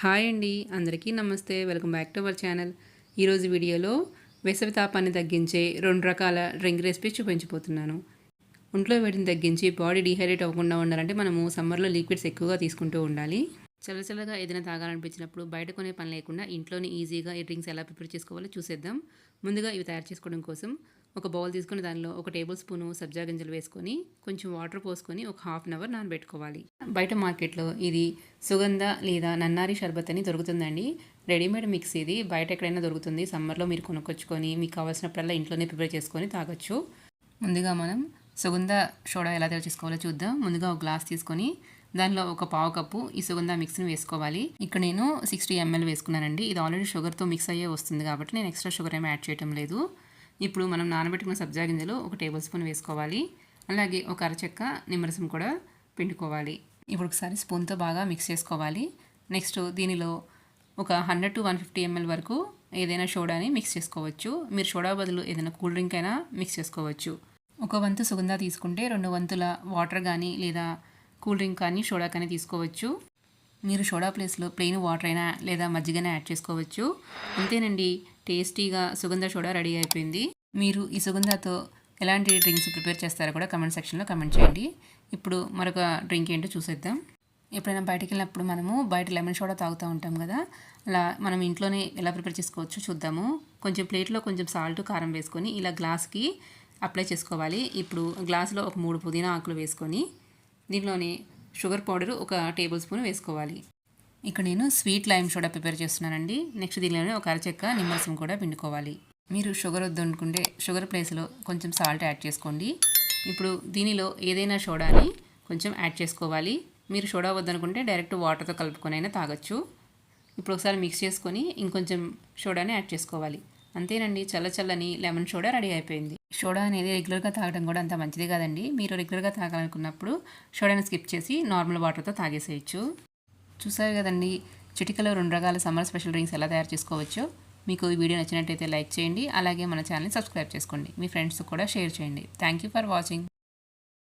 Hi అండి అందరికీ నమస్తే. Welcome back to our channel. ఈరోజు వీడియోలో వేసవి తాపాన్ని తగ్గించే రెండు రకాల డ్రింక్ రెసిపీ చూపించబోతున్నాను. ఒంట్లో వేడిని తగ్గించి బాడీ డీహైడ్రేట్ అవ్వకుండా ఉండాలంటే మనము సమ్మర్లో లిక్విడ్స్ ఎక్కువగా తీసుకుంటూ ఉండాలి. చల్లచల్లగా ఏదైనా తాగాలనిపించినప్పుడు బయట కొనే పని లేకుండా ఇంట్లోనే ఈజీగా ఈ డ్రింక్స్ ఎలా ప్రిపేర్ చేసుకోవాలో చూసేద్దాం. ముందుగా ఇవి తయారు చేసుకోవడం కోసం ఒక బౌల్ తీసుకుని దానిలో ఒక టేబుల్ స్పూను సబ్జా గింజలు వేసుకొని కొంచెం వాటర్ పోసుకొని ఒక హాఫ్ అన్ అవర్ నానబెట్టుకోవాలి. బయట మార్కెట్లో ఇది సుగంధ లేదా నన్నారి షర్బత్ అని దొరుకుతుందండి. రెడీమేడ్ మిక్స్ ఇది. బయట ఎక్కడైనా దొరుకుతుంది. సమ్మర్లో మీరు కొనుక్కొచ్చుకొని మీకు కావాల్సినప్పుడల్లా ఇంట్లోనే ప్రిపేర్ చేసుకొని తాగొచ్చు. ముందుగా మనం సుగంధ సోడా ఎలా తయారు చేసుకోవాలో చూద్దాం. ముందుగా ఒక గ్లాస్ తీసుకొని దానిలో ఒక పావు కప్పు ఈ సుగంధ మిక్స్ని వేసుకోవాలి. ఇక్కడ నేను సిక్స్టీ ఎంఎల్ వేసుకున్నానండి. ఇది ఆల్రెడీ షుగర్తో మిక్స్ అయ్యే వస్తుంది కాబట్టి నేను ఎక్స్ట్రా షుగర్ ఏమి యాడ్ చేయటం లేదు. ఇప్పుడు మనం నానబెట్టుకున్న సబ్జా గింజలు ఒక టేబుల్ స్పూన్ వేసుకోవాలి. అలాగే ఒక అరచెక్క నిమ్మరసం కూడా పిండుకోవాలి. ఇప్పుడు ఒకసారి స్పూన్తో బాగా మిక్స్ చేసుకోవాలి. నెక్స్ట్ దీనిలో ఒక hundred two one fifty ML వరకు ఏదైనా సోడాని మిక్స్ చేసుకోవచ్చు. మీరు సోడా బదులు ఏదైనా కూల్ డ్రింక్ అయినా మిక్స్ చేసుకోవచ్చు. ఒక వంతు సుగంధ తీసుకుంటే రెండు వంతుల వాటర్ కానీ లేదా కూల్ డ్రింక్ కానీ సోడా కానీ తీసుకోవచ్చు. మీరు సోడా ప్లేస్లో ప్లెయిన్ వాటర్ అయినా లేదా మజ్జిగనే యాడ్ చేసుకోవచ్చు. అంతేనండి టేస్టీగా సుగంధ సోడా రెడీ అయిపోయింది. మీరు ఈ సుగంధతో ఎలాంటి డ్రింక్స్ ప్రిపేర్ చేస్తారో కూడా కమెంట్ సెక్షన్లో కమెంట్ చేయండి. ఇప్పుడు మరొక డ్రింక్ ఏంటో చూసేద్దాం. ఎప్పుడైనా బయటికి వెళ్ళినప్పుడు మనము బయట లెమన్ సోడా తాగుతూ ఉంటాం కదా అలా మనం ఇంట్లోనే ఎలా ప్రిపేర్ చేసుకోవచ్చు చూద్దాము. కొంచెం ప్లేట్లో కొంచెం సాల్ట్ కారం వేసుకొని ఇలా గ్లాస్కి అప్లై చేసుకోవాలి. ఇప్పుడు గ్లాస్లో ఒక మూడు పుదీనా ఆకులు వేసుకొని దీనిలోని షుగర్ పౌడర్ ఒక టేబుల్ స్పూన్ వేసుకోవాలి. ఇక్కడ నేను స్వీట్ లైమ్ సోడా ప్రిపేర్ చేస్తున్నానండి. నెక్స్ట్ దీనిలోనే ఒక అరచెక్క నిమ్మరసం కూడా పిండుకోవాలి. మీరు షుగర్ వద్దు అనుకుంటే షుగర్ ప్లేస్లో కొంచెం సాల్ట్ యాడ్ చేసుకోండి. ఇప్పుడు దీనిలో ఏదైనా సోడాని కొంచెం యాడ్ చేసుకోవాలి. మీరు సోడా వద్దనుకుంటే డైరెక్ట్ వాటర్తో కలుపుకొని అయినా తాగొచ్చు. ఇప్పుడు ఒకసారి మిక్స్ చేసుకొని ఇంకొంచెం సోడాని యాడ్ చేసుకోవాలి. అంతేనండి చల్ల చల్లని లెమన్ సోడా రెడీ అయిపోయింది. సోడా అనేది రెగ్యులర్గా తాగడం కూడా అంత మంచిది కాదండి. మీరు రెగ్యులర్గా తాగాలనుకున్నప్పుడు సోడాని స్కిప్ చేసి నార్మల్ వాటర్తో తాగేసేయచ్చు. చూసారు కదండి చిటికలో రెండు రకాల సమ్మర్ స్పెషల్ డ్రింక్స్ ఎలా తయారు చేసుకోవచ్చో? మీకు ఈ వీడియో నచ్చినట్టయితే లైక్ చేయండి అలాగే మన ఛానల్ని సబ్స్క్రైబ్ చేసుకోండి. మీ ఫ్రెండ్స్ కూడా షేర్ చేయండి. Thank you for watching.